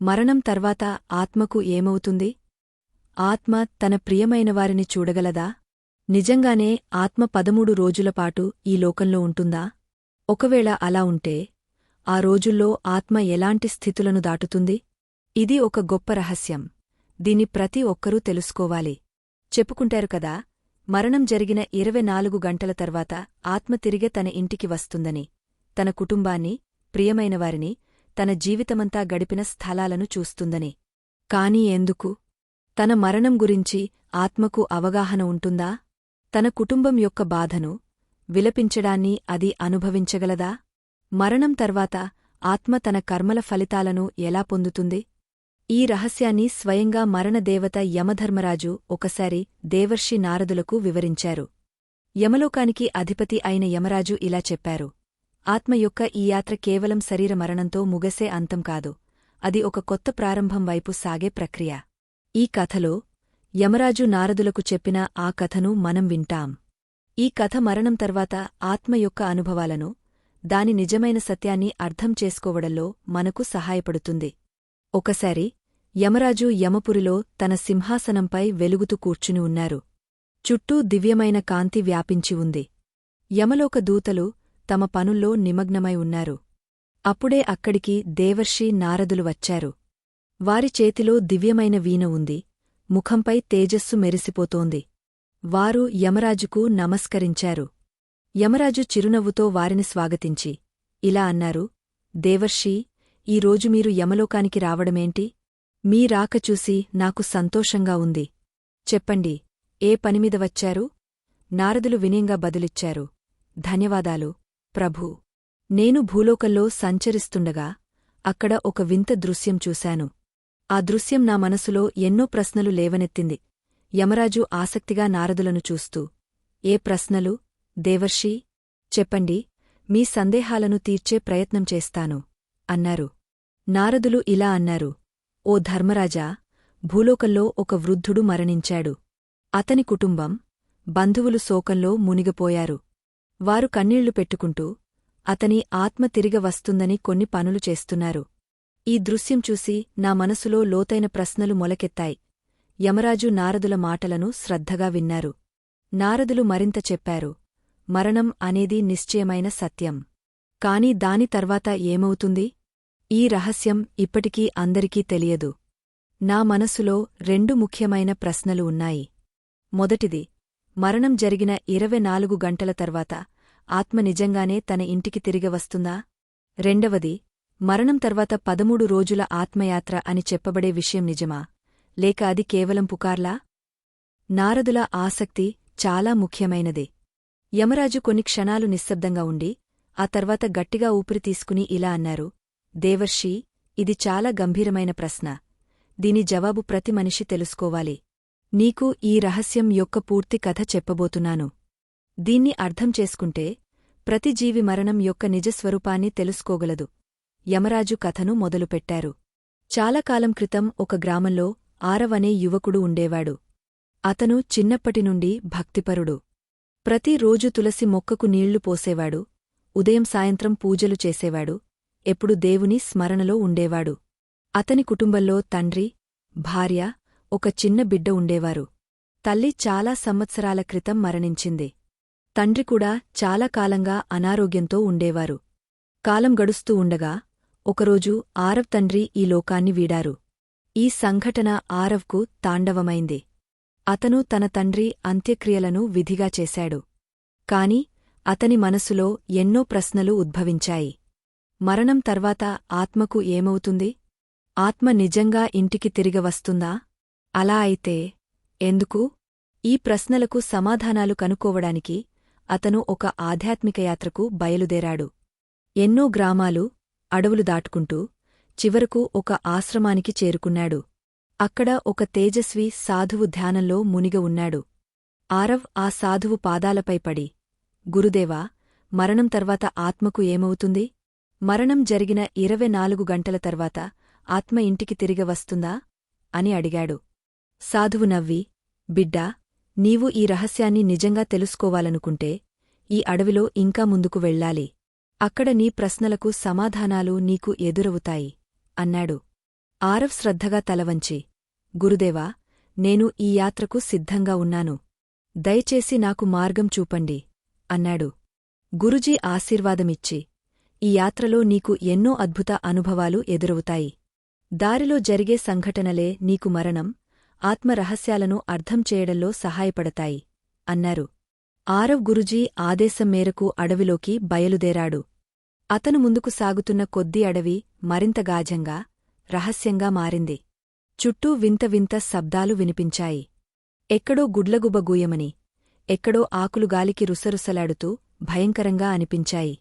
మరణం తర్వాత ఆత్మకు ఏమవుతుంది? ఆత్మ తన ప్రియమైనవారిని చూడగలదా? నిజంగానే ఆత్మ పదమూడు రోజులపాటు ఈ లోకంలో ఉంటుందా? ఒకవేళ అలా ఉంటే ఆ రోజుల్లో ఆత్మ ఎలాంటి స్థితులను దాటుతుంది? ఇది ఒక గొప్ప రహస్యం. దీన్ని ప్రతి ఒక్కరూ తెలుసుకోవాలి. చెప్పుకుంటారు కదా మరణం జరిగిన ఇరవై నాలుగు గంటల తర్వాత ఆత్మ తిరిగే తన ఇంటికి వస్తుందని. తన కుటుంబాన్ని ప్రియమైనవారిని తన జీవితమంతా గడిపిన స్థలాలను చూస్తుందని. కాని ఎందుకు? తన మరణం గురించి ఆత్మకు అవగాహన ఉంటుందా? తన కుటుంబం యొక్క బాధను విలపించడాన్ని అది అనుభవించగలదా? మరణం తర్వాత ఆత్మ తన కర్మల ఫలితాలను ఎలా పొందుతుంది? ఈ రహస్యాన్ని స్వయంగా మరణదేవత యమధర్మరాజు ఒకసారి దేవర్షి నారదులకు వివరించారు. యమలోకానికి అధిపతి అయిన యమరాజు ఇలా చెప్పారు. ఆత్మ యొక్క ఈ యాత్ర కేవలం శరీర మరణంతో ముగసే అంతం కాదు అది ఒక కొత్త ప్రారంభం వైపు సాగే ప్రక్రియ. ఈ కథలో యమరాజు నారదులకు చెప్పిన ఆ కథను మనం వింటాం. ఈ కథ మరణం తర్వాత ఆత్మ యొక్క అనుభవాలను దాని నిజమైన సత్యాన్ని అర్థం చేసుకోవడంలో మనకు సహాయపడుతుంది. ఒకసారి యమరాజు యమపురిలో తన సింహాసనంపై వెలుగుతూ కూర్చుని ఉన్నారు. చుట్టూ దివ్యమైన కాంతి వ్యాపించి ఉంది. యమలోక దూతలు తమ పనుల్లో నిమగ్నమై ఉన్నారు. అప్పుడే అక్కడికి దేవర్షి నారదులు వచ్చారు. వారి చేతిలో దివ్యమైన వీణ ఉంది. ముఖంపై తేజస్సు మెరిసిపోతోంది. వారు యమరాజుకు నమస్కరించారు. యమరాజు చిరునవ్వుతో వారిని స్వాగతించి ఇలా అన్నారు దేవర్షి ఈరోజు మీరు యమలోకానికి రావడమేంటి? మీ రాక చూసి నాకు సంతోషంగా ఉంది. చెప్పండి ఏ పనిమీద వచ్చారు? నారదులు వినయంగా బదులిచ్చారు ధన్యవాదాలు. ప్రభూ నేను భూలోకంలో సంచరిస్తుండగా అక్కడ ఒక వింత దృశ్యం చూశాను. ఆ దృశ్యం నా మనసులో ఎన్నో ప్రశ్నలు లేవనెత్తింది. యమరాజు ఆసక్తిగా నారదులను చూస్తూ ఏ ప్రశ్నలు? దేవర్షి చెప్పండి మీ సందేహాలను తీర్చే ప్రయత్నం చేస్తాను అన్నారు. నారదులు ఇలా అన్నారు ఓ ధర్మరాజా భూలోకంలో ఒక వృద్ధుడు మరణించాడు. అతని కుటుంబం బంధువులు శోకంలో మునిగిపోయారు. వారు కన్నీళ్ళు పెట్టుకుంటూ అతని ఆత్మ తిరిగ వస్తుందని కొన్ని పనులు చేస్తున్నారు. ఈ దృశ్యం చూసి నా మనసులో లోతైన ప్రశ్నలు మొలకెత్తాయి. యమరాజు నారదుల మాటలను శ్రద్ధగా విన్నారు. నారదులు మరింత చెప్పారు మరణం అనేది నిశ్చయమైన సత్యం. కాని దాని తర్వాత ఏమవుతుంది? ఈ రహస్యం ఇప్పటికీ అందరికీ తెలియదు. నా మనసులో రెండు ముఖ్యమైన ప్రశ్నలు ఉన్నాయి. మొదటిది మరణం జరిగిన ఇరవై నాలుగు గంటల తర్వాత ఆత్మ నిజంగానే తన ఇంటికి తిరిగి వస్తుందా? రెండవది మరణం తర్వాత పదమూడు రోజుల ఆత్మయాత్ర అని చెప్పబడే విషయం నిజమా? లేక అది కేవలం పుకార్లా? నారదుల ఆసక్తి చాలా ముఖ్యమైనది. యమరాజు కొన్ని క్షణాలు నిశ్శబ్దంగా ఉండి ఆ తర్వాత గట్టిగా ఊపిరి తీసుకుని ఇలా అన్నారు దేవర్షి ఇది చాలా గంభీరమైన ప్రశ్న. దీని జవాబు ప్రతి మనిషి తెలుసుకోవాలి. నీకు ఈ రహస్యం యొక్క పూర్తి కథ చెప్పబోతున్నాను. దీన్ని అర్థం చేసుకుంటే ప్రతి జీవి మరణం యొక్క నిజస్వరూపాన్ని తెలుసుకోగలదు. యమరాజు కథను మొదలుపెట్టారు. చాలాకాలం క్రితం ఒక గ్రామంలో ఆరవనే యువకుడు ఉండేవాడు. అతను చిన్నప్పటినుండి భక్తిపరుడు. ప్రతిరోజు తులసి మొక్కకు నీళ్ళు పోసేవాడు. ఉదయం సాయంత్రం పూజలు చేసేవాడు. ఎప్పుడు దేవుని స్మరణలో ఉండేవాడు. అతని కుటుంబంలో తండ్రి భార్య ఒక చిన్న బిడ్డ ఉండేవారు. తల్లి చాలా సంవత్సరాల క్రితం మరణించింది. తండ్రి కూడా చాలా కాలంగా అనారోగ్యంతో ఉండేవారు. కాలం గడుస్తూ ఉండగా ఒకరోజు ఆరవ్ తండ్రి ఈ లోకాన్ని వీడారు. ఈ సంఘటన ఆరవ్కు తాండవమైంది. అతను తన తండ్రి అంత్యక్రియలను విధిగా చేశాడు. కాని అతని మనసులో ఎన్నో ప్రశ్నలు ఉద్భవించాయి. మరణం తర్వాత ఆత్మకు ఏమవుతుంది? ఆత్మ నిజంగా ఇంటికి తిరిగవస్తుందా అలా అయితే ఎందుకు? ఈ ప్రశ్నలకు సమాధానాలు కనుక్కోవడానికి అతను ఒక ఆధ్యాత్మిక యాత్రకు బయలుదేరాడు. ఎన్నో గ్రామాలు అడవులు దాటుకుంటూ చివరకు ఒక ఆశ్రమానికి చేరుకున్నాడు. అక్కడ ఒక తేజస్వి సాధువు ధ్యానంలో మునిగ ఉన్నాడు. ఆరవ్ ఆ సాధువు పాదాలపై పడి గురుదేవా మరణం తర్వాత ఆత్మకు ఏమవుతుంది? మరణం జరిగిన ఇరవై నాలుగు గంటల తర్వాత ఆత్మ ఇంటికి తిరిగి వస్తుందా? అని అడిగాడు. సాధువు నవ్వి బిడ్డా నీవు ఈ రహస్యాన్ని నిజంగా తెలుసుకోవాలనుకుంటే ఈ అడవిలో ఇంకా ముందుకు వెళ్ళాలి. అక్కడ నీ ప్రశ్నలకు సమాధానాలు నీకు ఎదురవుతాయి అన్నాడు. ఆరవ్ శ్రద్ధగా తలవంచి గురుదేవా నేను ఈ యాత్రకు సిద్ధంగా ఉన్నాను. దయచేసి నాకు మార్గం చూపండి అన్నాడు. గురుజీ ఆశీర్వాదమిచ్చి ఈ యాత్రలో నీకు ఎన్నో అద్భుత అనుభవాలు ఎదురవుతాయి. దారిలో జరిగే సంఘటనలే నీకు మరణం ఆత్మరహస్యాలను అర్థం చేయడంలో సహాయపడతాయి అన్నారు. ఆరవ్ గురుజీ ఆదేశం మేరకు అడవిలోకి బయలుదేరాడు. అతను ముందుకు సాగుతున్న కొద్ది అడవి మరింత గాజంగా రహస్యంగా మారింది. చుట్టూ వింత వింత శబ్దాలు వినిపించాయి. ఎక్కడో గుడ్లగుబ గూయమని ఎక్కడో ఆకులు గాలికి రుసరుసలాడుతూ భయంకరంగా అనిపించాయి.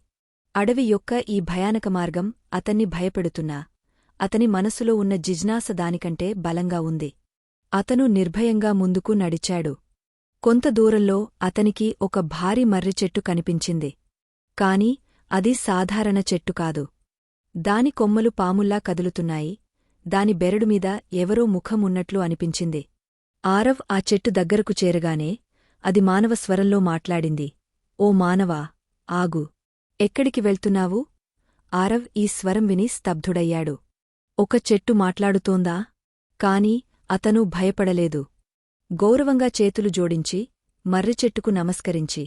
అడవి యొక్క ఈ భయానక మార్గం అతన్ని భయపెడుతున్నా అతని మనసులో ఉన్న జిజ్ఞాస దానికంటే బలంగా ఉంది. అతను నిర్భయంగా ముందుకు నడిచాడు. కొంత దూరంలో అతనికి ఒక భారీ మర్రి చెట్టు కనిపించింది. కాని అది సాధారణ చెట్టు కాదు. దాని కొమ్మలు పాముల్లా కదులుతున్నాయి. దాని బెరడుమీద ఎవరో ముఖం ఉన్నట్లు అనిపించింది. ఆరవ్ ఆ చెట్టు దగ్గరకు చేరగానే అది మానవ స్వరంలో మాట్లాడింది. ఓ మానవా ఆగు. ఎక్కడికి వెళ్తున్నావు? ఆరవ్ ఈ స్వరం విని స్తబ్ధుడయ్యాడు. ఒక చెట్టు మాట్లాడుతోందా? కాని అతను భయపడలేదు. గౌరవంగా చేతులు జోడించి మర్రిచెట్టుకు నమస్కరించి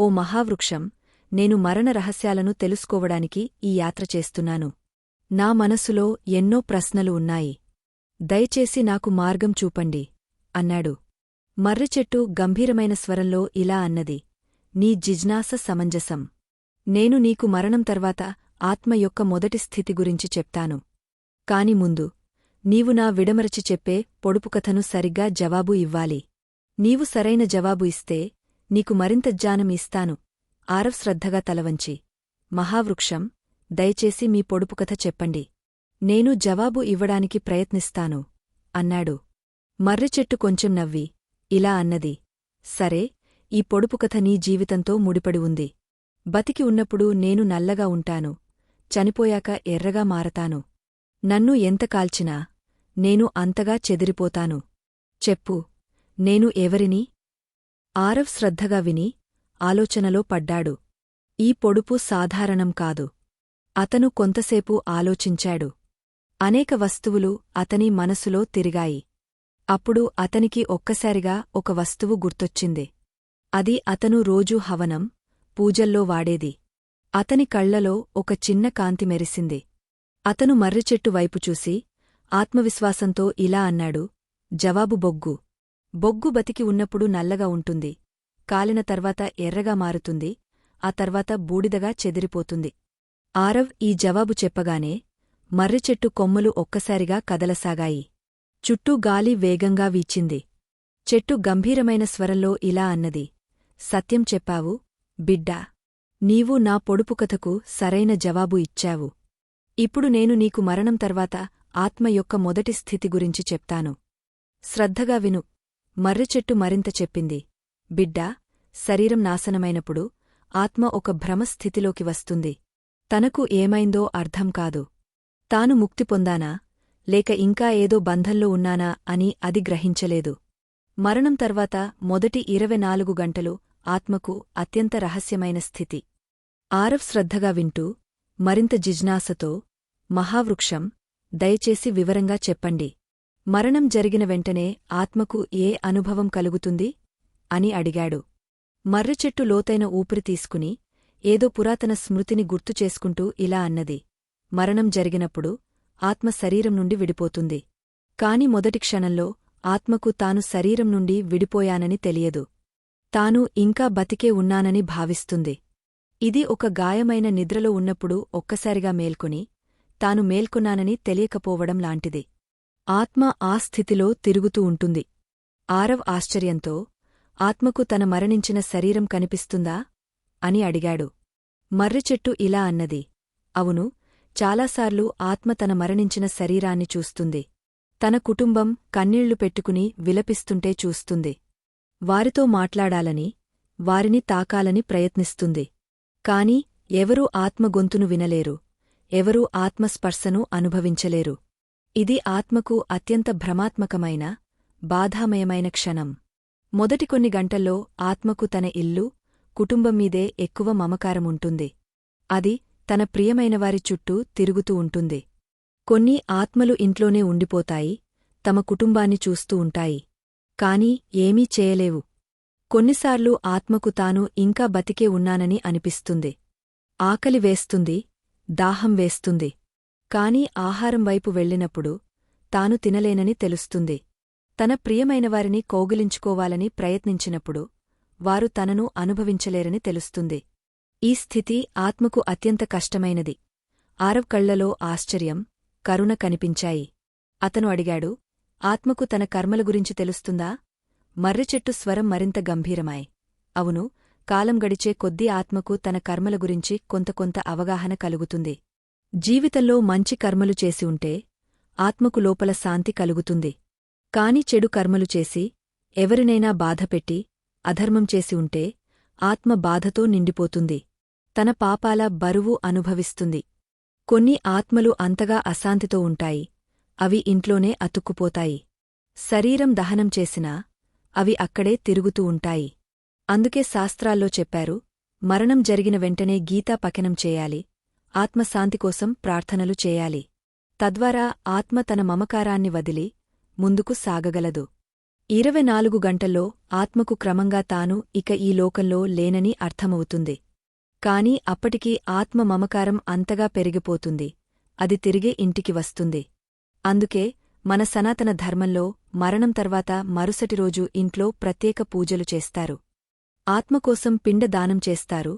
ఓ మహావృక్షం నేను మరణ రహస్యాలను తెలుసుకోవడానికి ఈ యాత్ర చేస్తున్నాను. నా మనసులో ఎన్నో ప్రశ్నలు ఉన్నాయి. దయచేసి నాకు మార్గం చూపండి అన్నాడు. మర్రిచెట్టు గంభీరమైన స్వరంలో ఇలా అన్నది నీ జిజ్ఞాస సమంజసం. నేను నీకు మరణం తర్వాత ఆత్మ యొక్క మొదటి స్థితి గురించి చెప్తాను. కాని ముందు నీవు నా విడమరచి చెప్పే పొడుపు కథను సరిగ్గా జవాబు ఇవ్వాలి. నీవు సరైన జవాబు ఇస్తే నీకు మరింత జ్ఞానం ఇస్తాను. ఆరవ్ శ్రద్ధగా తలవంచి. మహావృక్షం దయచేసి మీ పొడుపు కథ చెప్పండి. నేను జవాబు ఇవ్వడానికి ప్రయత్నిస్తాను అన్నాడు. మర్రిచెట్టు కొంచెం నవ్వి ఇలా అన్నది. సరే ఈ పొడుపు కథ నీ జీవితంతో ముడిపడి ఉంది. బతికి ఉన్నప్పుడు నేను నల్లగా ఉంటాను చనిపోయాక ఎర్రగా మారతాను. నన్ను ఎంత కాల్చినా నేను అంతగా చెదిరిపోతాను. చెప్పు నేను ఎవరిని? ఆరవ్ శ్రద్ధగా విని ఆలోచనలో పడ్డాడు. ఈ పొడుపు సాధారణం కాదు. అతను కొంతసేపు ఆలోచించాడు. అనేక వస్తువులు అతని మనసులో తిరిగాయి. అప్పుడు అతనికి ఒక్కసారిగా ఒక వస్తువు గుర్తొచ్చింది. అది అతను రోజూ హవనం పూజల్లో వాడేది. అతని కళ్ళలో ఒక చిన్న కాంతి మెరిసింది. అతను మర్రిచెట్టు వైపు చూసి ఆత్మవిశ్వాసంతో ఇలా అన్నాడు జవాబు బొగ్గు. బొగ్గు బతికి ఉన్నప్పుడు నల్లగా ఉంటుంది. కాలిన తర్వాత ఎర్రగా మారుతుంది. ఆ తర్వాత బూడిదగా చెదిరిపోతుంది. ఆరవ్ ఈ జవాబు చెప్పగానే మర్రిచెట్టు కొమ్మలు ఒక్కసారిగా కదలసాగాయి. చుట్టూ గాలి వేగంగా వీచింది. చెట్టు గంభీరమైన స్వరంలో ఇలా అన్నది సత్యం చెప్పావు బిడ్డా. నీవు నా పొడుపు కథకు సరైన జవాబు ఇచ్చావు. ఇప్పుడు నేను నీకు మరణం తర్వాత ఆత్మ యొక్క మొదటి స్థితి గురించి చెప్తాను. శ్రద్ధగా విను. మర్రిచెట్టు మరింత చెప్పింది. బిడ్డా శరీరం నాశనమైనప్పుడు ఆత్మ ఒక భ్రమస్థితిలోకి వస్తుంది. తనకు ఏమైందో అర్థం కాదు. తాను ముక్తి పొందానా? లేక ఇంకా ఏదో బంధంలో ఉన్నానా అని అది గ్రహించలేదు. మరణం తర్వాత మొదటి ఇరవై నాలుగు గంటలు ఆత్మకు అత్యంత రహస్యమైన స్థితి. ఆరవ్ శ్రద్ధగా వింటూ మరింత జిజ్ఞాసతో మహావృక్షం దయచేసి వివరంగా చెప్పండి. మరణం జరిగిన వెంటనే ఆత్మకు ఏ అనుభవం కలుగుతుంది? అని అడిగాడు. మర్రిచెట్టు లోతైన ఊపిరి తీసుకుని ఏదో పురాతన స్మృతిని గుర్తు చేసుకుంటూ ఇలా అన్నది. మరణం జరిగినప్పుడు ఆత్మ శరీరం నుండి విడిపోతుంది. కాని మొదటి క్షణంలో ఆత్మకు తాను శరీరం నుండి విడిపోయానని తెలియదు. తాను ఇంకా బతికే ఉన్నానని భావిస్తుంది. ఇది ఒక గాయమైన నిద్రలో ఉన్నప్పుడు ఒక్కసారిగా మేల్కొని తాను మేల్కొన్నానని తెలియకపోవడం లాంటిది. ఆత్మ ఆ స్థితిలో తిరుగుతూ ఉంటుంది. ఆరవ్ ఆశ్చర్యంతో ఆత్మకు తన మరణించిన శరీరం కనిపిస్తుందా? అని అడిగాడు. మర్రిచెట్టు ఇలా అన్నది అవును చాలాసార్లు ఆత్మ తన మరణించిన శరీరాన్ని చూస్తుంది. తన కుటుంబం కన్నీళ్ళు పెట్టుకుని విలపిస్తుంటే చూస్తుంది. వారితో మాట్లాడాలని వారిని తాకాలని ప్రయత్నిస్తుంది. కాని ఎవరూ ఆత్మ గొంతును వినలేరు. ఎవరూ ఆత్మస్పర్శను అనుభవించలేరు. ఇది ఆత్మకు అత్యంత భ్రమాత్మకమైన బాధామయమైన క్షణం. మొదటి కొన్ని గంటల్లో ఆత్మకు తన ఇల్లు కుటుంబంమీదే ఎక్కువ మమకారముంటుంది అది తన ప్రియమైనవారి చుట్టూ తిరుగుతూ ఉంటుంది. కొన్ని ఆత్మలు ఇంట్లోనే ఉండిపోతాయి తమ కుటుంబాన్ని చూస్తూ ఉంటాయి. కాని ఏమీ చేయలేవు. కొన్నిసార్లు ఆత్మకు తాను ఇంకా బతికే ఉన్నానని అనిపిస్తుంది. ఆకలి వేస్తుంది దాహం వేస్తుంది. కాని ఆహారం వైపు వెళ్ళినప్పుడు తాను తినలేనని తెలుస్తుంది. తన ప్రియమైనవారిని కౌగిలించుకోవాలని ప్రయత్నించినప్పుడు వారు తనను అనుభవించలేరని తెలుస్తుంది. ఈ స్థితి ఆత్మకు అత్యంత కష్టమైనది. ఆరవ్ కళ్ళలో ఆశ్చర్యం కరుణ కనిపించాయి. అతను అడిగాడు ఆత్మకు తన కర్మల గురించి తెలుస్తుందా? మర్రిచెట్టు స్వరం మరింత గంభీరమాయ్. అవును కాలం గడిచే కొద్దీ ఆత్మకు తన కర్మల గురించి కొంత కొంత అవగాహన కలుగుతుంది. జీవితంలో మంచి కర్మలు చేసి ఉంటే ఆత్మకు లోపల శాంతి కలుగుతుంది. కాని చెడు కర్మలు చేసి ఎవరినైనా బాధపెట్టి అధర్మం చేసి ఉంటే ఆత్మ బాధతో నిండిపోతుంది. తన పాపాల బరువు అనుభవిస్తుంది. కొన్ని ఆత్మలు అంతగా అశాంతితో ఉంటాయి. అవి ఇంట్లోనే అతుక్కుపోతాయి. శరీరం దహనం చేసినా అవి అక్కడే తిరుగుతూ ఉంటాయి. అందుకే శాస్త్రాల్లో చెప్పారు మరణం జరిగిన వెంటనే గీతా పకనం చేయాలి ఆత్మశాంతి కోసం ప్రార్థనలు చేయాలి. తద్వారా ఆత్మ తన మమకారాన్ని వదిలి ముందుకు సాగగలదు. ఇరవై నాలుగు గంటల్లో ఆత్మకు క్రమంగా తాను ఇక ఈ లోకంలో లేనని అర్థమవుతుంది. కాని అప్పటికీ ఆత్మ మమకారం అంతగా పెరిగిపోతుంది అది తిరిగే ఇంటికి వస్తుంది. అందుకే మన సనాతన ధర్మంలో మరణం తర్వాత మరుసటి రోజు ఇంట్లో ప్రత్యేక పూజలు చేస్తారు. ఆత్మకోసం పిండదానం చేస్తారు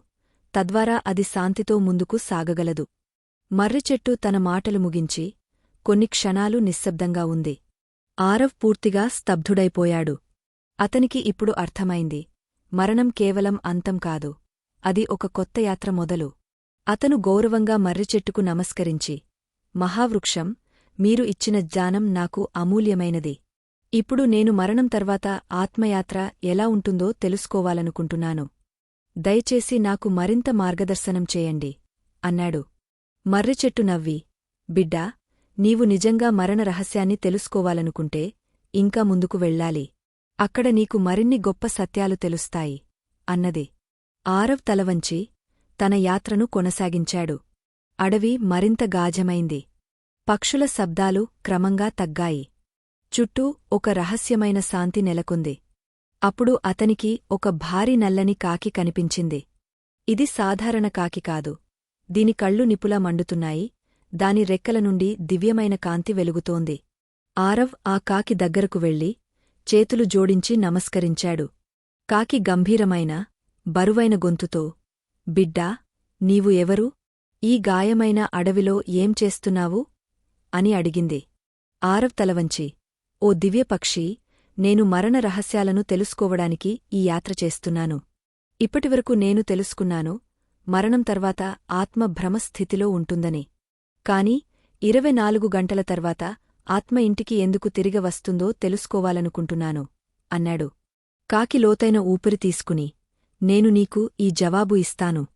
తద్వారా అది శాంతితో ముందుకు సాగగలదు. మర్రిచెట్టు తన మాటలు ముగించి కొన్ని క్షణాలు నిశ్శబ్దంగా ఉంది. ఆరవ్ పూర్తిగా స్తబ్ధుడైపోయాడు. అతనికి ఇప్పుడు అర్థమైంది మరణం కేవలం అంతం కాదు అది ఒక కొత్త యాత్ర మొదలు. అతను గౌరవంగా మర్రిచెట్టుకు నమస్కరించి మహావృక్షం మీరు ఇచ్చిన జ్ఞానం నాకు అమూల్యమైనది. ఇప్పుడు నేను మరణం తర్వాత ఆత్మయాత్ర ఎలా ఉంటుందో తెలుసుకోవాలనుకుంటున్నాను. దయచేసి నాకు మరింత మార్గదర్శనం చేయండి అన్నాడు. మర్రిచెట్టు నవ్వి బిడ్డా నీవు నిజంగా మరణ రహస్యాన్ని తెలుసుకోవాలనుకుంటే ఇంకా ముందుకు వెళ్ళాలి. అక్కడ నీకు మరిన్ని గొప్ప సత్యాలు తెలుస్తాయి అన్నది. ఆరవ్ తలవంచి తన యాత్రను కొనసాగించాడు. అడవి మరింత గాజమైంది. పక్షుల శబ్దాలు క్రమంగా తగ్గాయి. చుట్టూ ఒక రహస్యమైన శాంతి నెలకొంది. అప్పుడు అతనికి ఒక భారీ నల్లని కాకి కనిపించింది. ఇది సాధారణ కాకి కాదు. దీని కళ్ళు నిపులా మండుతున్నాయి. దాని రెక్కల నుండి దివ్యమైన కాంతి వెలుగుతోంది. ఆరవ్ ఆ కాకి దగ్గరకు వెళ్ళి చేతులు జోడించి నమస్కరించాడు. కాకి గంభీరమైన బరువైన గొంతుతో బిడ్డా నీవు ఎవరు? ఈ గాయమైన అడవిలో ఏం చేస్తున్నావు? అని అడిగింది. ఆరవ్ తలవంచి ఓ దివ్యపక్షి నేను మరణ రహస్యాలను తెలుసుకోవడానికి ఈ యాత్ర చేస్తున్నాను. ఇప్పటివరకు నేను తెలుసుకున్నాను మరణం తర్వాత ఆత్మ భ్రమస్థితిలో ఉంటుందని. కాని ఇరవై నాలుగు గంటల తర్వాత ఆత్మ ఇంటికి ఎందుకు తిరిగి వస్తుందో తెలుసుకోవాలనుకుంటున్నాను అన్నాడు. కాకి లోతైన ఊపిరి తీసుకుని నేను నీకు ఈ జవాబు ఇస్తాను.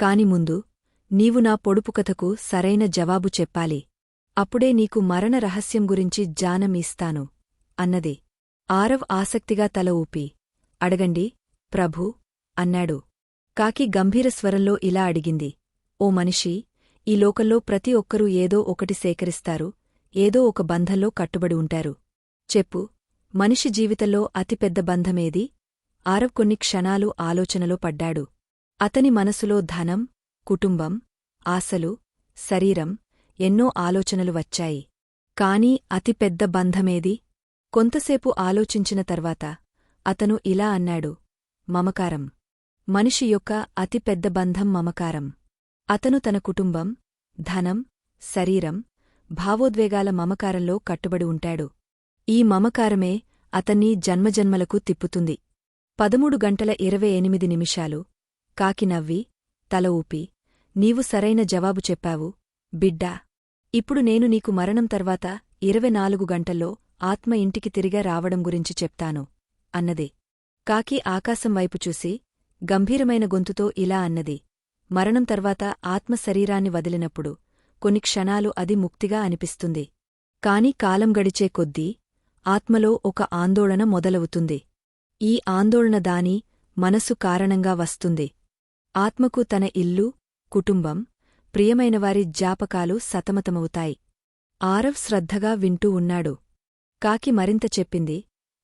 కాని ముందు నీవు నా పొడుపు కథకు సరైన జవాబు చెప్పాలి. అప్పుడే నీకు మరణ రహస్యం గురించి జానం ఇస్తాను అన్నది. ఆరవ్ ఆసక్తిగా తల ఊపి. అడగండి. ప్రభూ. అన్నాడు. కాకి గంభీర స్వరంలో ఇలా అడిగింది. ఓ మనిషి ఈ లోకంలో ప్రతి ఒక్కరూ ఏదో ఒకటి సేకరిస్తారు ఏదో ఒక బంధంలో కట్టుబడి ఉంటారు. చెప్పు. మనిషి జీవితంలో అతిపెద్ద బంధమేది? ఆరవ్ కొన్ని క్షణాలు ఆలోచనలో పడ్డాడు. అతని మనసులో ధనం కుటుంబం ఆశలు శరీరం ఎన్నో ఆలోచనలు వచ్చాయి. కాని అతిపెద్ద బంధమేది? కొంతసేపు ఆలోచించిన తర్వాత అతను ఇలా అన్నాడు. మమకారం. మనిషి యొక్క అతిపెద్ద బంధం మమకారం. అతను తన కుటుంబం ధనం శరీరం భావోద్వేగాల మమకారంలో కట్టుబడి ఉంటాడు. ఈ మమకారమే అతన్ని జన్మజన్మలకు తిప్పుతుంది. పదమూడు గంటల ఇరవై ఎనిమిది నిమిషాలు. కాకి నవ్వి తల ఊపి నీవు సరైన జవాబు చెప్పావు బిడ్డా! ఇప్పుడు నేను నీకు మరణం తర్వాత ఇరవై నాలుగు గంటల్లో ఆత్మ ఇంటికి తిరిగా రావడం గురించి చెప్తాను అన్నది. కాకి ఆకాశం వైపు చూసి గంభీరమైన గొంతుతో ఇలా అన్నది. మరణం తర్వాత ఆత్మ శరీరాన్ని వదిలినప్పుడు కొన్ని క్షణాలు అది ముక్తిగా అనిపిస్తుంది. కాని కాలం గడిచే కొద్దీ ఆత్మలో ఒక ఆందోళన మొదలవుతుంది. ఈ ఆందోళన దాని మనసు కారణంగా వస్తుంది. ఆత్మకు తన ఇల్లు కుటుంబం ప్రియమైనవారి జ్ఞాపకాలు సతమతమవుతాయి. ఆరవ్ శ్రద్ధగా వింటూ ఉన్నాడు. కాకి మరింత చెప్పింది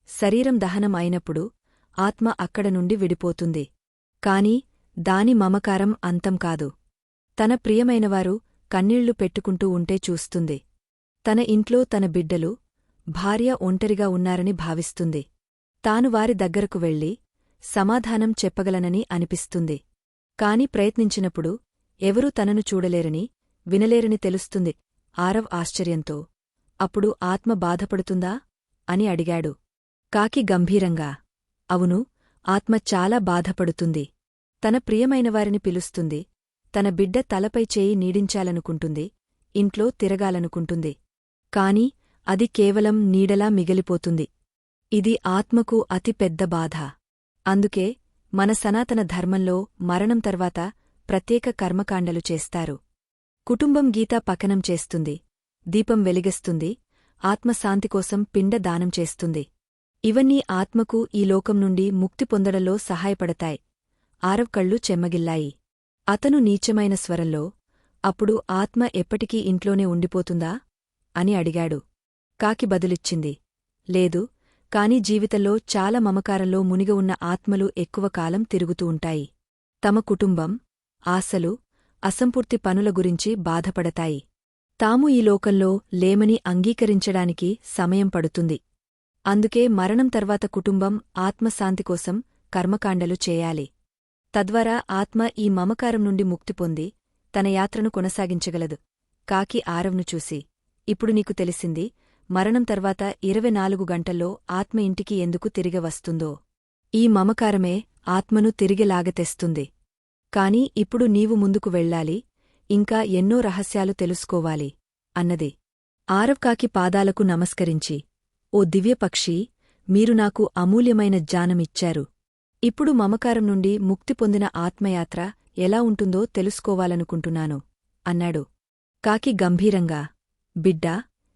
శరీరం దహనం అయినప్పుడు ఆత్మ అక్కడ నుండి విడిపోతుంది. కాని దాని మమకారం అంతం కాదు. తన ప్రియమైనవారు కన్నీళ్ళు పెట్టుకుంటూ ఉంటే చూస్తుంది. తన ఇంట్లో తన బిడ్డలు భార్య ఒంటరిగా ఉన్నారని భావిస్తుంది. తాను వారి దగ్గరకు వెళ్ళి సమాధానం చెప్పగలనని అనిపిస్తుంది. కాని ప్రయత్నించినప్పుడు ఎవరూ తనను చూడలేరని వినలేరని తెలుస్తుంది ఆరవ్ ఆశ్చర్యంతో. అప్పుడు ఆత్మ బాధపడుతుందా? అని అడిగాడు. కాకి గంభీరంగా. అవును ఆత్మ చాలా బాధపడుతుంది. తన ప్రియమైనవారిని పిలుస్తుంది. తన బిడ్డ తలపై చేయి నీడించాలనుకుంటుంది. ఇంట్లో తిరగాలనుకుంటుంది. కాని అది కేవలం నీడలా మిగిలిపోతుంది. ఇది ఆత్మకు అతి పెద్ద బాధ. అందుకే మన సనాతన ధర్మంలో మరణం తర్వాత ప్రత్యేక కర్మకాండలు చేస్తారు. కుటుంబం గీతా పకనం చేస్తుంది. దీపం వెలిగస్తుంది. ఆత్మశాంతి కోసం పిండ దానం చేస్తుంది. ఇవన్నీ ఆత్మకు ఈ లోకం నుండి ముక్తి పొందడంలో సహాయపడతాయి. ఆరవ్ కళ్ళు చెమ్మగిల్లాయి. అతను నీచమైన స్వరంలో అప్పుడు ఆత్మ ఎప్పటికీ ఇంట్లోనే ఉండిపోతుందా? అని అడిగాడు. కాకి బదులిచ్చింది. లేదు కాని జీవితంలో చాలా మమకారంలో మునిగ ఉన్న ఆత్మలు ఎక్కువ కాలం తిరుగుతూ ఉంటాయి. తమ కుటుంబం ఆశలు అసంపూర్తి పనుల గురించి బాధపడతాయి. తాము ఈ లోకంలో లేమని అంగీకరించడానికి సమయం పడుతుంది. అందుకే మరణం తర్వాత కుటుంబం ఆత్మశాంతి కోసం కర్మకాండలు చేయాలి. తద్వారా ఆత్మ ఈ మమకారం నుండి ముక్తి పొంది తన యాత్రను కొనసాగించగలదు. కాకి ఆరవ్ను చూసి ఇప్పుడు నీకు తెలిసింది మరణం తర్వాత ఇరవై నాలుగు గంటల్లో ఆత్మ ఇంటికి ఎందుకు తిరిగి వస్తుందో? ఈ మమకారమే ఆత్మను తిరిగిలాగతెస్తుంది కాని ఇప్పుడు నీవు ముందుకు వెళ్ళాలి ఇంకా ఎన్నో రహస్యాలు తెలుసుకోవాలి అన్నది. ఆరవ్కాకి పాదాలకు నమస్కరించి ఓ దివ్యపక్షీ మీరు నాకు అమూల్యమైన జ్ఞానమిచ్చారు. ఇప్పుడు మమకారం నుండి ముక్తి పొందిన ఆత్మయాత్ర ఎలా ఉంటుందో తెలుసుకోవాలనుకుంటున్నాను అన్నాడు. కాకి గంభీరంగా బిడ్డా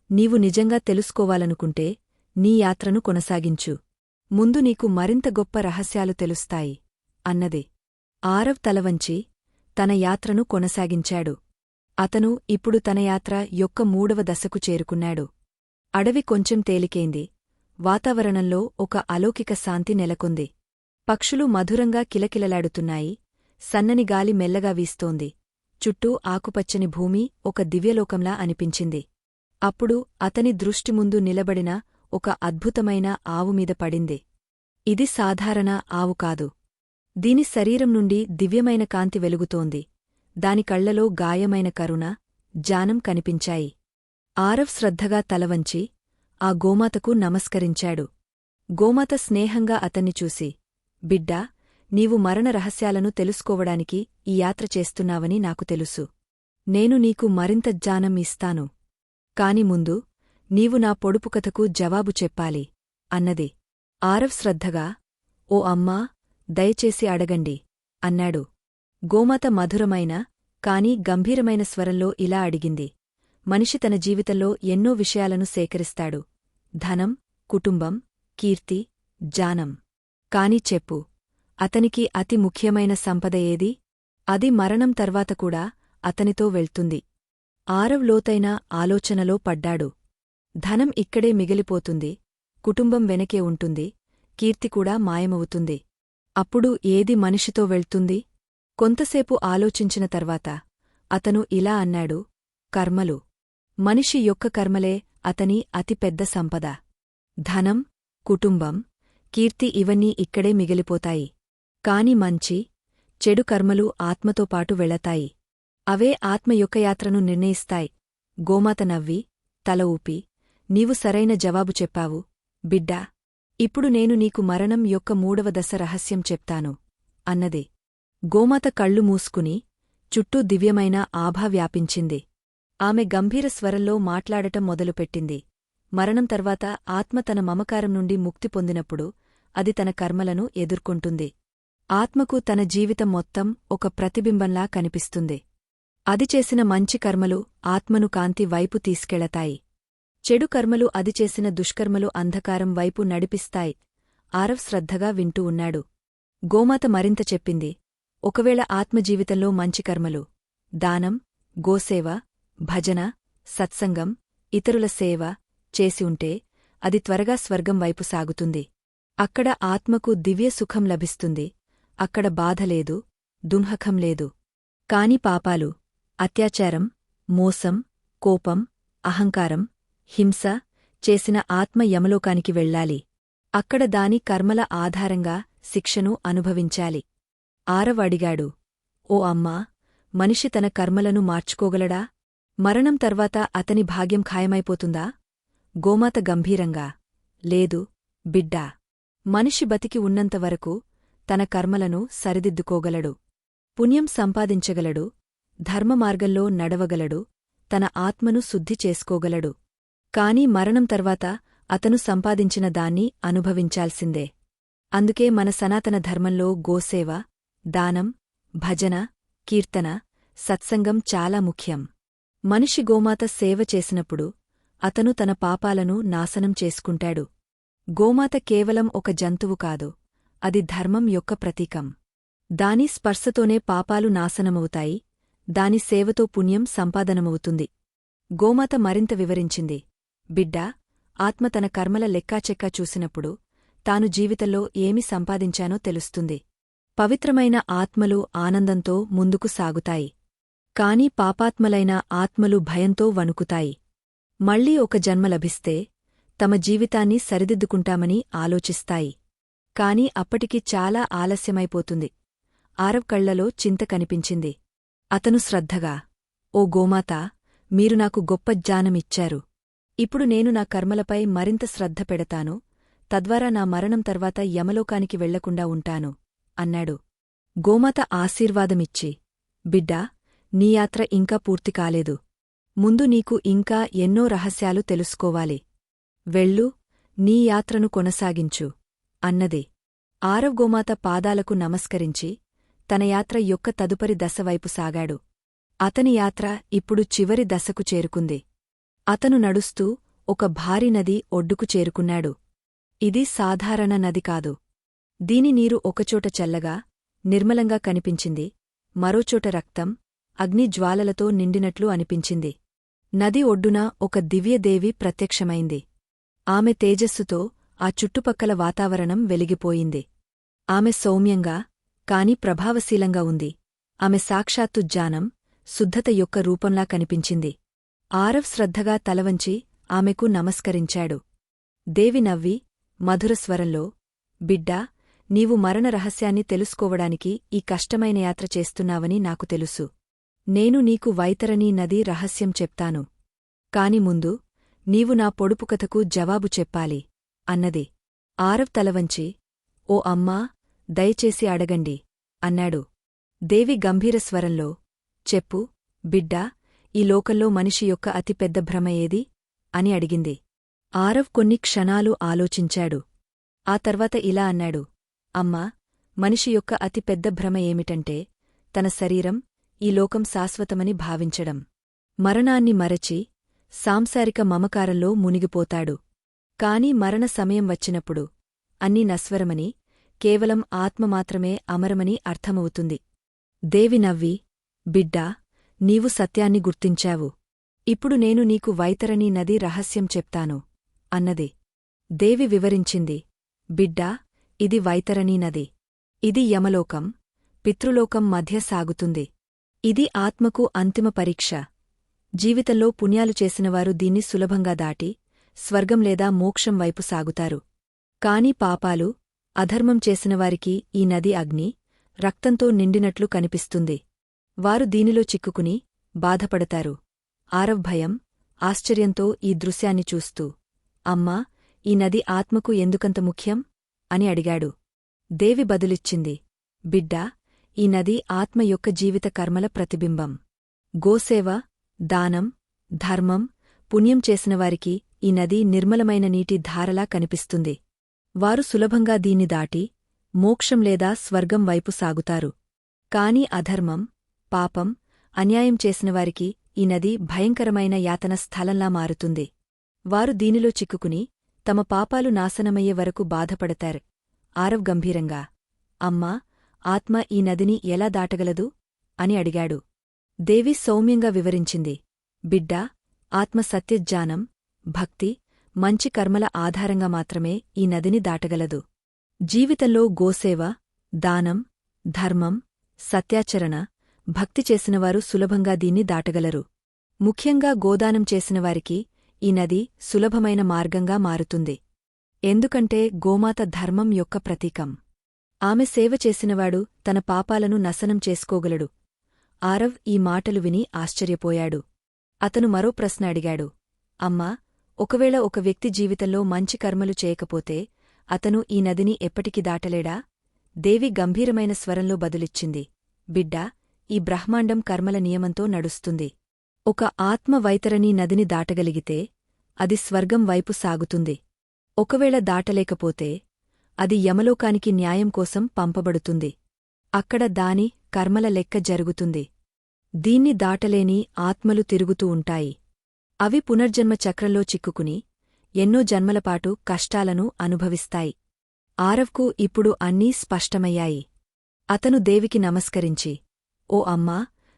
నీవు నిజంగా తెలుసుకోవాలనుకుంటే నీ యాత్రను కొనసాగించు. ముందు నీకు మరింత గొప్ప రహస్యాలు తెలుస్తాయి అన్నది. ఆరవ్ తలవంచి తన యాత్రను కొనసాగించాడు. అతను ఇప్పుడు తన యాత్ర యొక్క మూడవ దశకు చేరుకున్నాడు. అడవి కొంచెం తేలికేంది. వాతావరణంలో ఒక అలౌకిక శాంతి నెలకొంది. పక్షులు మధురంగా కిలకిలలాడుతున్నాయి. సన్నని గాలి మెల్లగా వీస్తోంది. చుట్టూ ఆకుపచ్చని భూమి ఒక దివ్యలోకంలా అనిపించింది. అప్పుడు అతని దృష్టి ముందు నిలబడిన ఒక అద్భుతమైన ఆవుమీద పడింది. ఇది సాధారణ ఆవు కాదు. దీని శరీరం నుండి దివ్యమైన కాంతి వెలుగుతోంది. దాని కళ్ళలో గాయమైన కరుణ జానం కనిపించాయి. ఆరవ్ శ్రద్ధగా తలవంచి ఆ గోమాతకు నమస్కరించాడు. గోమాత స్నేహంగా అతన్ని చూసి బిడ్డా నీవు మరణ రహస్యాలను తెలుసుకోవడానికి ఈ యాత్ర చేస్తున్నావని నాకు తెలుసు. నేను నీకు మరింత జ్ఞానం ఇస్తాను. కాని ముందు నీవు నా పొడుపు కథకు జవాబు చెప్పాలి అన్నది. ఆరవ్ శ్రద్ధగా ఓ అమ్మా దయచేసి అడగండి. అన్నాడు. గోమాత మధురమైన కాని గంభీరమైన స్వరంలో ఇలా అడిగింది. మనిషి తన జీవితంలో ఎన్నో విషయాలను సేకరిస్తాడు. ధనం కుటుంబం కీర్తి జానం. కాని చెప్పు అతనికి అతి ముఖ్యమైన సంపద ఏది? అది మరణం తర్వాత కూడా అతనితో వెళ్తుంది. ఆరవ్ లోతైన ఆలోచనలో పడ్డాడు. ధనం ఇక్కడే మిగిలిపోతుంది. కుటుంబం వెనకే ఉంటుంది. కీర్తి కూడా మాయమవుతుంది. అప్పుడు ఏది మనిషితో వెళ్తుంది? కొంతసేపు ఆలోచించిన తర్వాత అతను ఇలా అన్నాడు కర్మలు. మనిషి యొక్క కర్మలే అతని అతిపెద్ద సంపద. ధనం కుటుంబం కీర్తి ఇవన్నీ ఇక్కడే మిగిలిపోతాయి. కాని మంచి చెడు కర్మలు ఆత్మతో పాటు వెళతాయి. అవే ఆత్మ యొక్క యాత్రను నిర్ణయిస్తాయి. గోమాత నవ్వి తల ఊపి నీవు సరైన జవాబు చెప్పావు. బిడ్డా ఇప్పుడు నేను నీకు మరణం యొక్క మూడవ దశ రహస్యం చెప్తాను. అన్నది. గోమాత కళ్ళు మూసుకుని చుట్టూ దివ్యమైన ఆభా వ్యాపించింది. ఆమె గంభీర స్వరంలో మాట్లాడటం మొదలుపెట్టింది. మరణం తర్వాత ఆత్మ తన మమకారం నుండి ముక్తి పొందినప్పుడు అది తన కర్మలను ఎదుర్కొంటుంది. ఆత్మకు తన జీవితం మొత్తం ఒక ప్రతిబింబంలా కనిపిస్తుంది. అది చేసిన మంచి కర్మలు ఆత్మను కాంతి వైపు తీసుకెళతాయి. చెడు కర్మలు అది చేసిన దుష్కర్మలు అంధకారం వైపు నడిపిస్తాయి. ఆరవ్ శ్రద్ధగా వింటూ ఉన్నాడు. గోమాత మరింత చెప్పింది. ఒకవేళ ఆత్మజీవితంలో మంచి కర్మలు దానం గోసేవ భజన సత్సంగం ఇతరుల సేవ చేసి ఉంటే అది త్వరగా స్వర్గం వైపు సాగుతుంది. అక్కడ ఆత్మకు దివ్య సుఖం లభిస్తుంది. అక్కడ బాధలేదు దుంహకం లేదు. కాని పాపాలు అత్యాచారం మోసం కోపం అహంకారం హింస చేసిన ఆత్మ యమలోకానికి వెళ్ళాలి. అక్కడ దాని కర్మల ఆధారంగా శిక్షను అనుభవించాలి. ఆరవ అడిగాడు ఓ అమ్మా మనిషి తన కర్మలను మార్చుకోగలడా? మరణం తర్వాత అతని భాగ్యం ఖాయమైపోతుందా? గోమాత గంభీరంగా లేదు బిడ్డా మనిషి బతికి ఉన్నంతవరకు తన కర్మలను సరిదిద్దుకోగలడు. పుణ్యం సంపాదించగలడు. ధర్మమార్గంలో నడవగలడు. తన ఆత్మను శుద్ధి చేసుకోగలడు. కాని మరణం తర్వాత అతను సంపాదించిన దాన్ని అనుభవించాల్సిందే. అందుకే మన సనాతన ధర్మంలో గోసేవ దానం భజన కీర్తన సత్సంగం చాలా ముఖ్యం. మనిషి గోమాత సేవ చేసినప్పుడు అతను తన పాపాలను నాశనం చేసుకుంటాడు. గోమాత కేవలం ఒక జంతువు కాదు అది ధర్మం యొక్క ప్రతీకం. దాని స్పర్శతోనే పాపాలు నాశనమవుతాయి దాని సేవతో పుణ్యం సంపాదనమవుతుంది. గోమాత మరింత వివరించింది. బిడ్డా ఆత్మ తన కర్మల లెక్కాచెక్కా చూసినప్పుడు తాను జీవితంలో ఏమి సంపాదించానో తెలుస్తుంది. పవిత్రమైన ఆత్మలు ఆనందంతో ముందుకు సాగుతాయి. కాని పాపాత్మలైన ఆత్మలు భయంతో వణుకుతాయి. మళ్ళీ ఒక జన్మ లభిస్తే తమ జీవితాన్ని సరిదిద్దుకుంటామని ఆలోచిస్తాయి. కాని అప్పటికి చాలా ఆలస్యమైపోతుంది. ఆరవ్ కళ్ళలో చింత కనిపించింది. అతను శ్రద్ధగా ఓ గోమాతా మీరు నాకు గొప్ప జ్ఞానమిచ్చారు. ఇప్పుడు నేను నా కర్మలపై మరింత శ్రద్ధ పెడతాను తద్వారా నా మరణం తర్వాత యమలోకానికి వెళ్ళకుండా ఉంటాను అన్నాడు. గోమాత ఆశీర్వాదమిచ్చి బిడ్డా నీ యాత్ర ఇంకా పూర్తి కాలేదు. ముందు నీకు ఇంకా ఎన్నో రహస్యాలు తెలుసుకోవాలి. వెళ్ళు నీ యాత్రను కొనసాగించు అన్నది. ఆరవ్ గోమాత పాదాలకు నమస్కరించి తన యాత్ర యొక్క తదుపరి దశవైపు సాగాడు. అతని యాత్ర ఇప్పుడు చివరి దశకు చేరుకుంది. అతను నడుస్తూ ఒక భారీ నది ఒడ్డుకు చేరుకున్నాడు. ఇది సాధారణ నది కాదు. దీని నీరు ఒకచోట చల్లగా నిర్మలంగా కనిపించింది. మరోచోట రక్తం అగ్నిజ్వాలలతో నిండినట్లు అనిపించింది. నది ఒడ్డున ఒక దివ్యదేవి ప్రత్యక్షమైంది. ఆమె తేజస్సుతో ఆ చుట్టుపక్కల వాతావరణం వెలిగిపోయింది. ఆమె సౌమ్యంగా కాని ప్రభావశీలంగా ఉంది. ఆమె సాక్షాత్తు జ్ఞానం శుద్ధత యొక్క రూపంలా కనిపించింది. ఆరవ్ శ్రద్ధగా తలవంచి ఆమెకు నమస్కరించాడు. దేవి నవ్వి మధుర స్వరంలో బిడ్డా నీవు మరణ రహస్యాన్ని తెలుసుకోవడానికి ఈ కష్టమైన యాత్ర చేస్తున్నావని నాకు తెలుసు. నేను నీకు వైతరణీ నది రహస్యం చెప్తాను. కాని ముందు నీవు నా పొడుపు కథకు జవాబు చెప్పాలి అన్నది. ఆరవ్ తలవంచి ఓ అమ్మా దయచేసి అడగండి అన్నాడు. దేవి గంభీర స్వరంలో చెప్పు బిడ్డా ఈ లోకంలో మనిషి యొక్క అతిపెద్ద భ్రమ ఏది? అని అడిగింది. ఆరవ్ కొన్ని క్షణాలు ఆలోచించాడు. ఆ తర్వాత ఇలా అన్నాడు. అమ్మా మనిషి యొక్క అతిపెద్ద భ్రమ ఏమిటంటే తన శరీరం ఈ లోకం శాశ్వతమని భావించడం. మరణాన్ని మరచి సాంసారిక మమకారంలో మునిగిపోతాడు. కాని మరణ సమయం వచ్చినప్పుడు అన్నీ నస్వరమని కేవలం ఆత్మ మాత్రమే అమరమని అర్థమవుతుంది. దేవి నవ్వి బిడ్డా నీవు సత్యాన్ని గుర్తించావు. ఇప్పుడు నేను నీకు వైతరణీ నది రహస్యం చెప్తాను. అన్నది. దేవి వివరించింది. బిడ్డా ఇది వైతరణీ నది. ఇది యమలోకం. పితృలోకం మధ్య సాగుతుంది. ఇది ఆత్మకు అంతిమ పరీక్ష. జీవితంలో పుణ్యాలు చేసినవారు దీన్ని సులభంగా దాటి స్వర్గం లేదా మోక్షం వైపు సాగుతారు. కాని పాపాలు అధర్మం చేసినవారికి ఈ నది అగ్ని రక్తంతో నిండినట్లు కనిపిస్తుంది. వారు దీనిలో చిక్కుకుని బాధపడతారు. ఆరవ్ భయం ఆశ్చర్యంతో ఈ దృశ్యాన్ని చూస్తూ అమ్మా ఈ నది ఆత్మకు ఎందుకంత ముఖ్యం? అని అడిగాడు. దేవి బదులిచ్చింది బిడ్డా ఈ నది ఆత్మ యొక్క జీవిత కర్మల ప్రతిబింబం. గోసేవ దానం ధర్మం పుణ్యం చేసినవారికి ఈ నది నిర్మలమైన నీటి ధారలా కనిపిస్తుంది. వారు సులభంగా దీన్ని దాటి మోక్షం లేదా స్వర్గం వైపు సాగుతారు. కాని అధర్మం పాపం అన్యాయం చేసినవారికి ఈ నది భయంకరమైన యాతన స్థలంలా మారుతుంది. వారు దీనిలో చిక్కుకుని తమ పాపాలు నాశనమయ్యే వరకు బాధపడతారు. ఆరవ్ గంభీరంగా అమ్మా ఆత్మ ఈ నదిని ఎలా దాటగలదు? అని అడిగాడు. దేవి సౌమ్యంగా వివరించింది. బిడ్డా ఆత్మ సత్యజ్ఞానం భక్తి మంచి కర్మల ఆధారంగా మాత్రమే ఈ నదిని దాటగలదు. జీవితంలో గోసేవ దానం ధర్మం సత్యాచరణ భక్తి చేసినవారు సులభంగా దీన్ని దాటగలరు. ముఖ్యంగా గోదానం చేసినవారికి ఈ నది సులభమైన మార్గంగా మారుతుంది. ఎందుకంటే గోమాత ధర్మం యొక్క ప్రతీకం. ఆమె సేవ చేసినవాడు తన పాపాలను నశనం చేసుకోగలడు. ఆరవ్ ఈ మాటలు విని ఆశ్చర్యపోయాడు. అతను మరో ప్రశ్న అడిగాడు. అమ్మా ఒకవేళ ఒక వ్యక్తి జీవితంలో మంచి కర్మలు చేయకపోతే అతను ఈ నదిని ఎప్పటికి దాటలేడా? దేవి గంభీరమైన స్వరంలో బదులిచ్చింది. బిడ్డా ఈ బ్రహ్మాండం కర్మల నియమంతో నడుస్తుంది. ఒక ఆత్మ వైతరణీ నదిని దాటగలిగితే అది స్వర్గం వైపు సాగుతుంది. ఒకవేళ దాటలేకపోతే అది యమలోకానికి న్యాయం కోసం పంపబడుతుంది. అక్కడ దాని కర్మల లెక్క జరుగుతుంది. దీన్ని దాటలేని ఆత్మలు తిరుగుతూ ఉంటాయి. అవి పునర్జన్మ చక్రంలో చిక్కుకుని ఎన్నో జన్మలపాటు కష్టాలను అనుభవిస్తాయి. ఆరవ్కు ఇప్పుడు అన్నీ స్పష్టమయ్యాయి. అతను దేవికి నమస్కరించి ఓ అమ్మా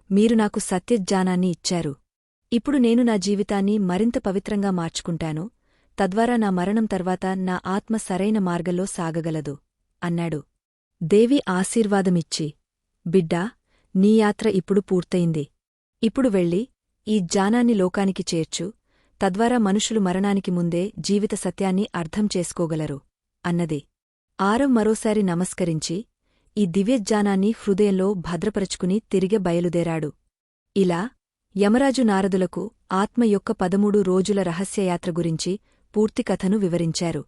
మీరు నాకు సత్యజ్ఞానాన్ని ఇచ్చారు. ఇప్పుడు నేను నా జీవితాన్ని మరింత పవిత్రంగా మార్చుకుంటాను. తద్వారా నా మరణం తర్వాత నా ఆత్మ సరైన మార్గంలో సాగగలదు అన్నాడు. దేవి ఆశీర్వాదమిచ్చి బిడ్డా నీ యాత్ర ఇప్పుడు పూర్తయింది. ఇప్పుడు వెళ్ళి ఈ జ్ఞానాన్ని లోకానికి చేర్చు. తద్వారా మనుషులు మరణానికి ముందే జీవిత సత్యాన్ని అర్థం చేసుకోగలరు అన్నది. ఆరం మరోసారి నమస్కరించి ఈ దివ్యజ్ఞానాన్ని హృదయంలో భద్రపరచుకుని తిరిగి బయలుదేరాడు. ఇలా యమరాజు నారదులకు ఆత్మ యొక్క పదమూడు రోజుల రహస్యయాత్ర గురించి పూర్తి కథను వివరించారు.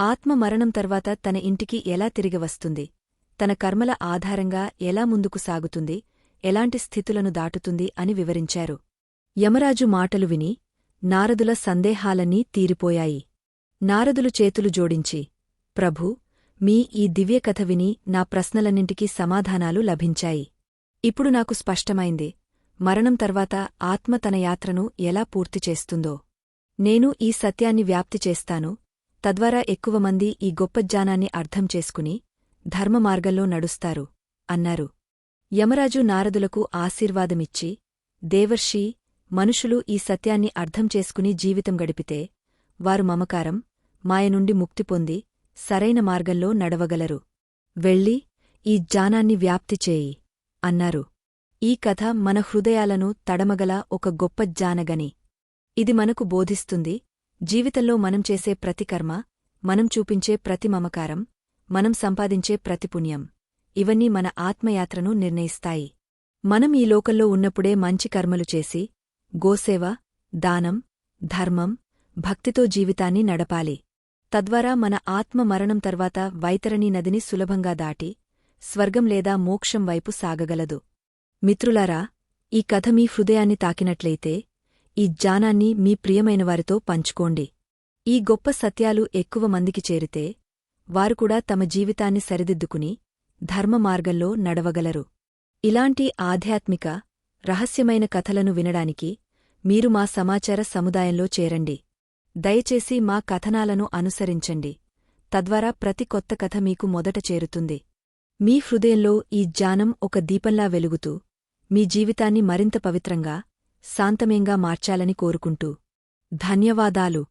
ఆత్మ మరణం తర్వాత తన ఇంటికి ఎలా తిరిగి వస్తుంది? తన కర్మల ఆధారంగా ఎలా ముందుకు సాగుతుంది? ఎలాంటి స్థితులను దాటుతుంది అని వివరించారు. యమరాజు మాటలు విని నారదుల సందేహాలన్నీ తీరిపోయాయి. నారదులు చేతులు జోడించి ప్రభూ మీ ఈ దివ్యకథ విని నా ప్రశ్నలన్నింటికీ సమాధానాలు లభించాయి. ఇప్పుడు నాకు స్పష్టమైంది మరణం తర్వాత ఆత్మ తన యాత్రను ఎలా పూర్తి చేస్తుందో. నేను ఈ సత్యాన్ని వ్యాప్తి చేస్తాను తద్వారా ఎక్కువ మంది ఈ గొప్ప జ్ఞానాన్ని అర్థం చేసుకుని ధర్మమార్గంలో నడుస్తారు అన్నారు. యమరాజు నారదులకు ఆశీర్వాదమిచ్చి దేవర్షి మనుషులు ఈ సత్యాన్ని అర్థం చేసుకుని జీవితం గడిపితే వారు మమకారం మాయ నుండి ముక్తి పొంది సరైన మార్గంలో నడవగలరు. వెళ్ళి ఈ జ్ఞానాన్ని వ్యాప్తి చేయి అన్నారు. ఈ కథ మన హృదయాలను తడమగల ఒక గొప్ప జ్ఞానగని ఇది మనకు బోధిస్తుంది జీవితంలో మనం చేసే ప్రతి కర్మ మనం చూపించే ప్రతి మమకారం మనం సంపాదించే ప్రతి పుణ్యం. ఇవన్నీ మన ఆత్మయాత్రను నిర్ణయిస్తాయి. మనం ఈ లోకంలో ఉన్నప్పుడే మంచి కర్మలు చేసి గోసేవ దానం ధర్మం భక్తితో జీవితాన్ని నడపాలి. తద్వారా మన ఆత్మ మరణం తర్వాత వైతరణీ నదిని సులభంగా దాటి స్వర్గం లేదా మోక్షం వైపు సాగగలదు. మిత్రులారా ఈ కథ మీ హృదయాన్ని తాకినట్లయితే ఈ జ్ఞానాన్ని మీ ప్రియమైనవారితో పంచుకోండి. ఈ గొప్ప సత్యాలు ఎక్కువ మందికి చేరితే వారు కూడా తమ జీవితాన్ని సరిదిద్దుకుని ధర్మ మార్గంలో నడవగలరు. ఇలాంటి ఆధ్యాత్మిక రహస్యమైన కథలను వినడానికి మీరు మా సమాచార సముదాయంలో చేరండి. దయచేసి మా కథనాలను అనుసరించండి. తద్వారా ప్రతి కొత్త కథ మీకు మొదట చేరుతుంది. మీ హృదయంలో ఈ జ్ఞానం ఒక దీపంలా వెలుగుతూ మీ జీవితాన్ని మరింత పవిత్రంగా శాంతమేంగా మార్చాలని కోరుకుంటూ. ధన్యవాదాలు.